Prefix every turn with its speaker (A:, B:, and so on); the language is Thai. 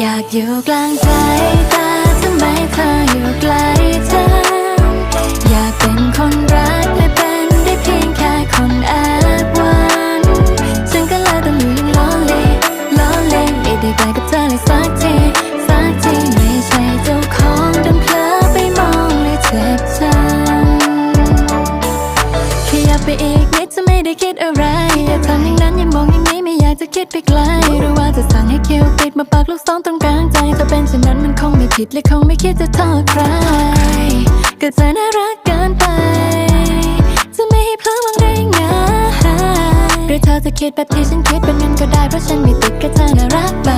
A: อยากอยู่กลางใจแต่ทำไมเธออยู่ไกลเธอ อยากเป็นคนรักและเป็นได้เพียงแค่คนแอบหวันฉันก็เลยต้องอยู่อยังล้อเล่ล้อเล่ไม่ได้ใกล้กับเธอเลยสักทีสักทีไม่ใช่เจ้าของดันเพลอไปมองเลยเจ็บใจขยับไปอีกนิดจะไม่ได้คิดอะไรอย่าทำ รือว่าจะสั่งให้คิวปิดมาปักลูกซองตรงกลางใจถ้าเป็นเช่นนั้นมันคงไม่ผิดและคงไม่คิดจะทอดใคร ก็เธอน่ารักเกินไป จะไม่ให้เพลอมองได้ไงหรือเธอจะคิดแบบที่ฉันคิดเป็นเงินก็ได้เพราะฉันไม่ติดกับเธอน่ารักไป